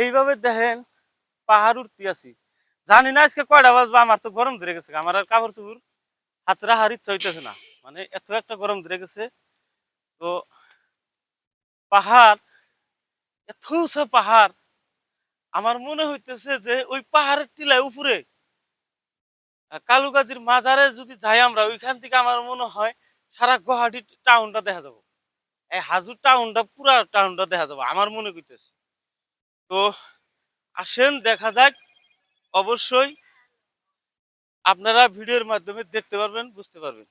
এইভাবে দেখেন পাহাড় উঠতে আছি জানি না আজকে কয়টা বাজবে আমার তো গরম ধরে গেছে আমার আর কাপড় চুপুর হাতে রাখার ইচ্ছা হইতেছে না। মানে এত একটা গরম ধরে গেছে। তো পাহাড় এত পাহাড় আমার মনে হইতেছে যে ওই পাহাড়ের টিলায় উপরে আহ, কালুগাজির মাজারে যদি যাই আমরা ওইখান থেকে আমার মনে হয় সারা গুয়াহাটি টাউনটা দেখা যাব। এই হাজুর টাউনটা পুরা টাউনটা দেখা যাব আমার মনে করতেছে তো আসেন দেখা যাক। অবশ্যই আপনারা ভিডিওর মাধ্যমে দেখতে পারবেন বুঝতে পারবেন।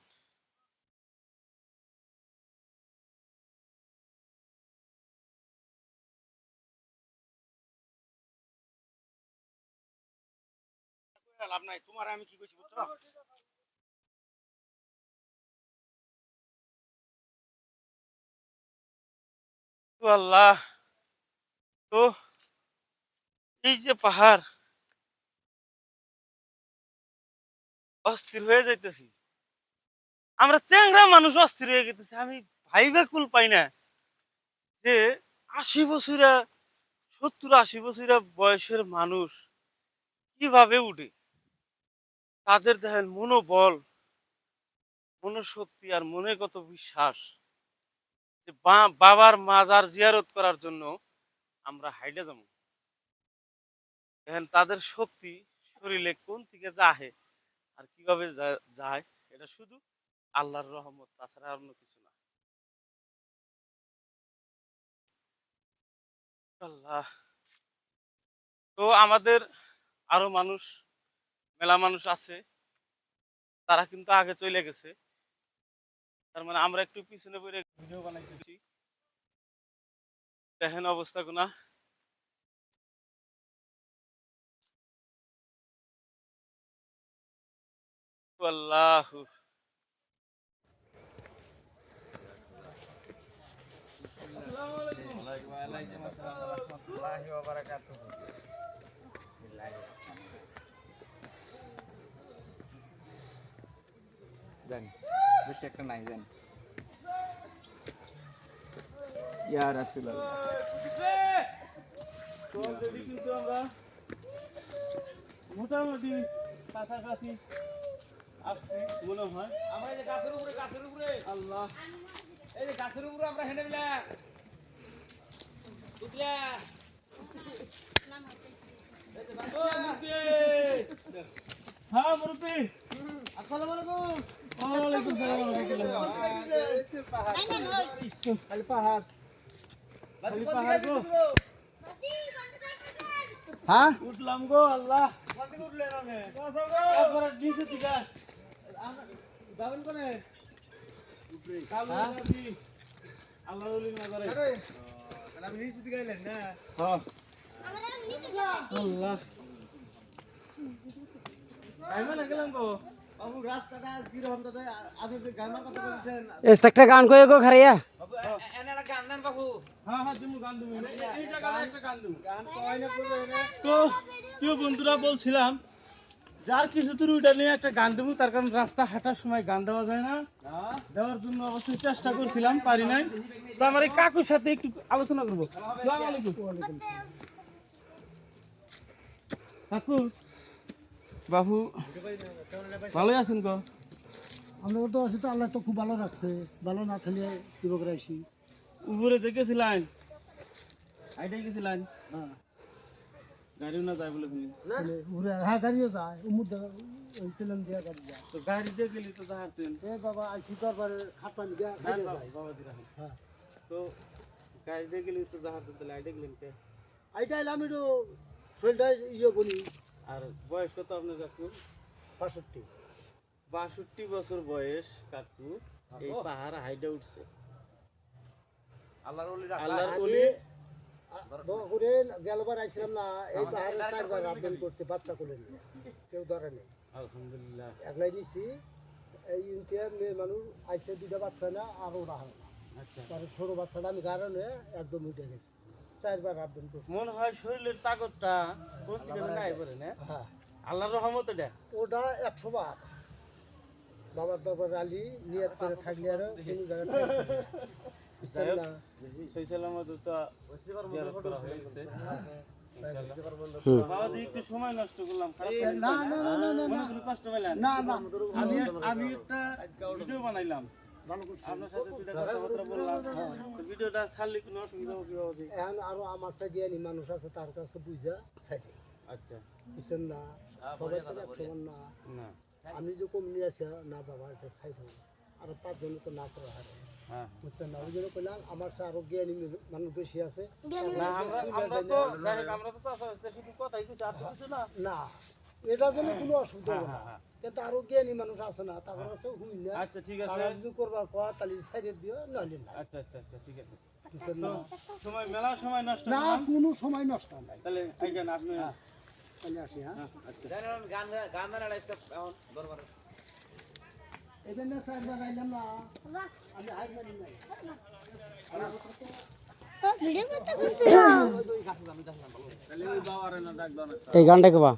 লাভ নাই। তোমার আমি কি করছি বুঝছ? আল্লাহ তো এই যে পাহাড়। অস্থির হয়ে যাইতেছি। আমরা চ্যাংরা মানুষ অস্থির হয়ে গেতেছি। আমি ভাইবে কুল পাই না যে আশি বছরা, সত্তর আশি বছরা বয়সের মানুষ কীভাবে উঠে? তাদের দেখেন মনোবল, মনোশক্তি আর মনে কত বিশ্বাস যে বাবার মাজার জিয়ারত করার জন্য আমরা হাইডে যাব। এখন তাদের শক্তি শরীরে কোন থেকে যাহে আর কীভাবে যায়, এটা শুধু আল্লাহর রহমত, তাছাড়া অন্য কিছু না। আল্লাহ তো আমাদের আরও মানুষ, মেলা মানুষ আছে, তারা কিন্তু আগে চলে গেছে। তার মানে আমরা একটু পিছনে পড়ে ভিডিও বানাইতেছি। দেখেন অবস্থা গুনা। আল্লাহ জানি বেশি একটা নাই জানি ইয়ার আসিল তো অলরেডি কিন্তু আমরা মোটামুটি কাছাকাছি আসছি মনে হয়। আমরা এই যে গাছের উপরে গাছের উপরে। আল্লাহ। এই যে গাছের উপরে আমরা হেঁটে মিলা বুঝলা হ্যাঁ মুরব্বী। আসসালামু আলাইকুম। ওয়ালাইকুম সালাম খালি পাহাড়। খালি পাহাড় গো। হ্যাঁ উঠলাম গো আল্লাহ। উঠলেন থেকে যাবেন কোনে? আল্লাহ ওলি মাজারে আরে নিচে দিকে না? হ্যাঁ। আল্লাহ। না একটা গান কয়ে গো খারাইয়া। বাবু এনে একটা গান দেন হ্যাঁ হ্যাঁ না তো বন্ধুরা বলছিলাম যার কিছু দূর ওইটা নিয়ে একটা গান দেবো তার কারণ রাস্তা হাঁটার সময় গান দেওয়া যায় না। দেওয়ার জন্য অবশ্যই চেষ্টা করছিলাম পারি নাই। তো আমার এই কাকুর সাথে একটু আলোচনা করব। আসসালামু কাকু বাবু ভালোই আছেন গো? আমরা তো আছি তো আল্লাহ তো খুব ভালো রাখছে। ভালো না থাকলে কি করে আসি উপরে দেখেছিলেন আইটাই গেছিলেন। হ্যাঁ গাড়িও না যায় বলে তুমি? হ্যাঁ গাড়িও যায়। উমুর ওই দিয়া গাড়ি যায়। তো গাড়িতে গেলি তো যাহাতেন এ বাবা আইসি তারপরে খাতান দিয়া হ্যাঁ বাবা হ্যাঁ। তো গাড়িতে গেলি তো যাহাতেন তাহলে আইটা গেলেন কে? আইটা এলাম একটু শরীরটা ইয়ে বলি আর বয়স কত আপনার কাকু? বাষট্টি। বাষট্টি বছর বয়স কাকু। এই পাহাড় হাইডে উঠছে। আল্লাহর ওলি আল্লাহর গেলবার আইছিলাম না এই পাহাড়ে চারবার আবেদন করছে বাচ্চা কোলে নিয়ে। কেউ ধরে নেই। আলহামদুলিল্লাহ। একলাই নিছি এই ইন্ডিয়া মেয়ে মানুষ আইসে দুটা বাচ্চা না আর ওরা হয় না। আচ্ছা। তার ছোট বাচ্চাটা আমি কারণে একদম উঠে গেছি। চারবার আবেদন করছি। মনে হয় শরীরের তাকতটা কোন দিকে যেন আই পড়ে না? হ্যাঁ। আল্লাহর রহমত এটা? ওটা একশো বার। বাবার দরবার আলি নিয়ে করে থাকলে আর কোনো জায়গায় থাকতে পারবে না। বুঝছেন না? সেই সালামত তো জিয়ারত করা হয়ে গেছে একটু সময় নষ্ট করলাম খারাপ না না না না না না। কোনো কষ্ট পেলেন। না না। আমি আমি একটা ভিডিও বানাইলাম। আপনার সাথে দুইটা কথাবার্তা বললাম। ভিডিওটা ছাড়লে কোনো অসুবিধা হবে এখন আরও আমার সাথে জ্ঞানী মানুষ আছে তার কাছে বুঝা আচ্ছা। বুঝছেন না? সবাই আমি যে কম নিয়ে আসি না বাবা এটা সাইড হবে আর পাঁচজন তো না করে হারে হ্যাঁ বুঝছেন না ওই জন্য কইলাম আমার জ্ঞানী মানুষ বেশি আছে না আমরা আমরা তো যাই হোক, আমরা তো চাষা হচ্ছে শুধু কথাই কিছু আর তো না না এটার জন্য কোনো অসুবিধা হবে না হ্যাঁ, হ্যাঁ। কিন্তু আরও জ্ঞানী মানুষ আছে না তারপর আছে হুই না আচ্ছা ঠিক আছে তারা যদি করবার কয় তাহলে সাইডে দিও না আচ্ছা আচ্ছা আচ্ছা ঠিক আছে না সময় মেলা সময় নষ্ট না। কোনো সময় নষ্ট নাই তাহলে আইজান আপনি তাহলে আসি হ্যাঁ হ্যাঁ, আচ্ছা এটা না। সাইড বাগাইলাম না আমি হাই করতে করতে এই গানটা কেবা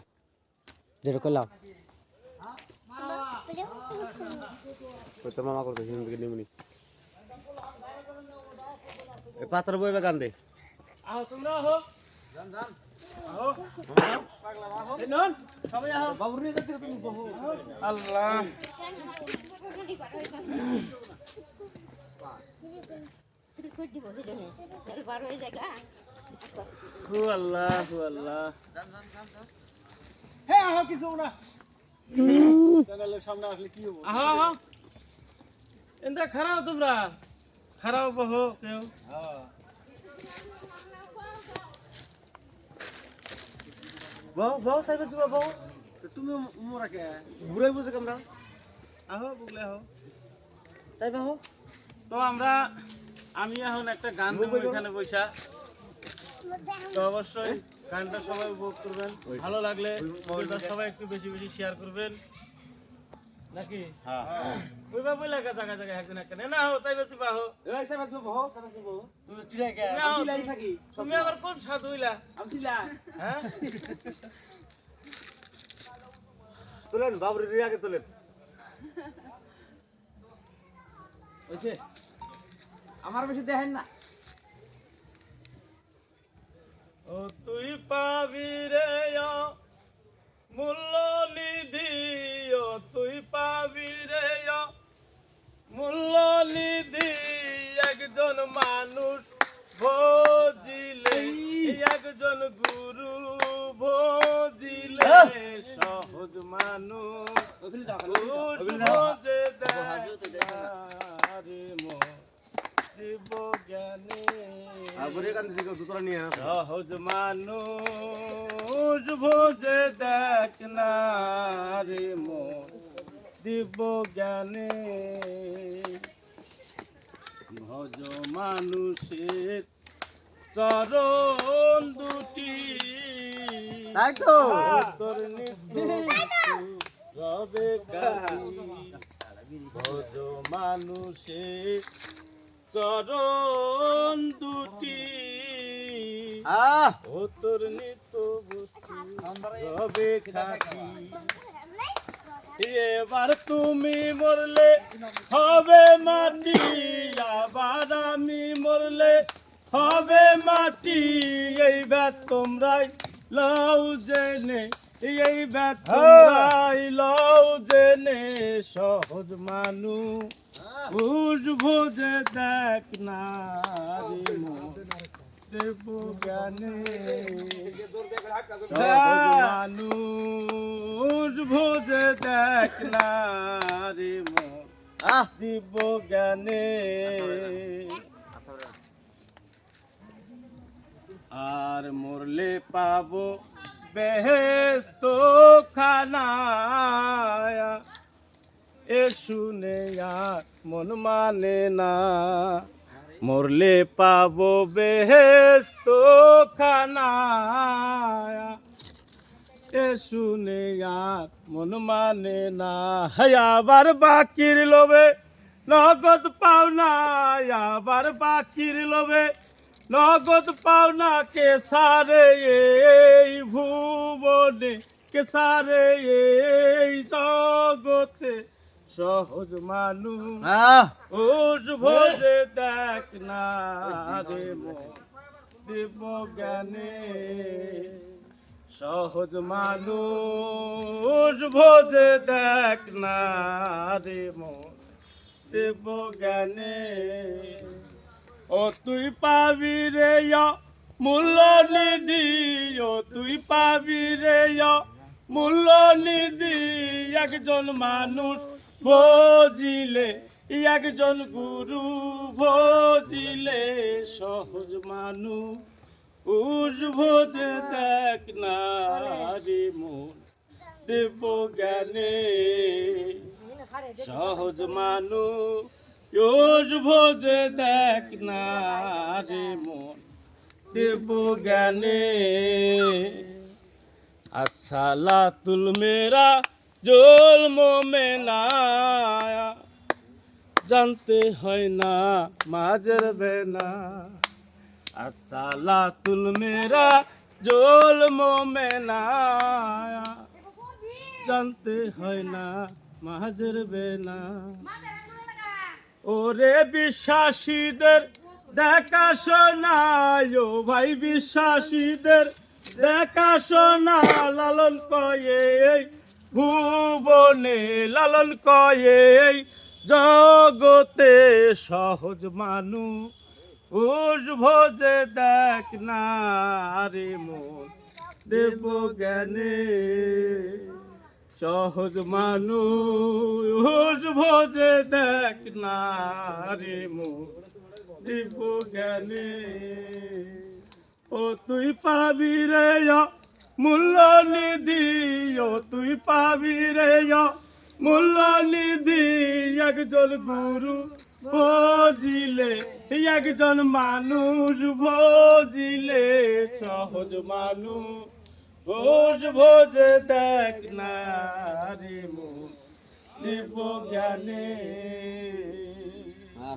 যেটা করলাম মামা করতেছি দিকে নিমুনি। পাতার বইবে গান দে। আহো তোমরা পাগলা আল্লাহ হয়ে হু হ্যাঁ কিছু সামনে আসলে কি খারাপ তোমরা খারাপ বহু কেউ বহু বহু সাইবে সুবা বহু তুমি মোরা কে ঘুরাই বুঝে আমরা আহো বুগলে আহো। তাই বহু। তো আমরা আমি এখন একটা গান দেবো এখানে বৈশা তো অবশ্যই গানটা সবাই উপভোগ করবেন। ভালো লাগলে সবাই একটু বেশি বেশি শেয়ার করবেন। নাকি? হ্যাঁ। ওইবা বইলা কা জায়গা জায়গা একদিন একটা না হো তুই বাহো। এই সাইবে সুবা বহু সাইবে সুবা বহু। তুমি ঠিক আছে তুমি আহো, তুমি আবার কোন সাধু হইলা? আমি ছিলা হ্যাঁ? তোলেন বাবুর আগে তোলেন? আমার বেশি দেখেন না। ও তুই পাবি রে ও মূল্য নিধি ও তুই পাবি রে মূল্য নিধি একজন মানুষ ভজিলে একজন গুরু ভজিলে সহজ মানুষ সহজ মানুষ ভোজে দেখ না রে মো দিব জ্ঞানে। ভজ মানুষের চরণ দুটি। তাই তো। তোর নিত্য রবে ভজ মানুষের চরণ দুটি। আহ। ও তোর নিত্য বস্তু রবে খাটি এবার তুমি মরলে হবে মাটি আবার আমি মরলে হবে মাটি। এই ব্যাত তোমরাই লও জেনে এই ব্যাত তোমরাই লও জেনে। সহজ মানুষ উজ ভোজে দেখ না রে মন। দেব জ্ঞানে মানুষ ভোজে দেখ না রে দিব জ্ঞানে আর মরলে পাবো বেহেস্ত খানায়া। এ শুনে আর মন মানে না। মরলে পাবো বেহেস্ত খানায়া এ শুনে আর মন মানে না। আবার বাকির লোভে নগদ পাওনা আবার বাকির লোভে নগদ পাওনা কে সারে এই ভুবনে? কে সারে এই জগতে? সহজ আহ। ওজ ভোজে দেখ না রে মন। দেব জ্ঞানে সহজ মানুষ। ভোজে দেখ না রে মন। দেব জ্ঞানে ও তুই পাবি রে মূল্য নিধি। ও তুই পাবি রে মূল্য নিধি। একজন মানুষ ভজিলে, একজন গুরু ভজিলে, সহজ মানুষ উজ ভোজে দেখ না রে মন দেব জ্ঞানে, সহজ মানুষ ইউজ ভোজে দেখ না রে মন দেব জ্ঞানে। আচ্ছা লাতুল মেরা জোল মোমেনা জানতে হয় না মাঝের বেনা আচ্ছা লাতুল মেরা জোল মোমেনা জানতে হয় না মাঝের বেনা ওরে বিশ্বাসীদের দেখা শোনায়, ও ভাই বিশ্বাসীদের দেখা শোনা, লালন এই ভুবনে লালন কয়ে জগতে সহজ মানু। উজ ভোজে দেখ না রে মন, দেব জ্ঞানে সহজ মানুষ ভোজে দেখ না রে দিব জ্ঞানে। ও তুই পাবি রে মূল্য নিধি ও তুই পাবি রে মূল্য নিধি একজন গুরু ভজিলে, একজন মানুষ ভজিলে, সহজ মানুষ ভোজ ভোজ দেখ না রে মন দিব জ্ঞানে। হ্যাঁ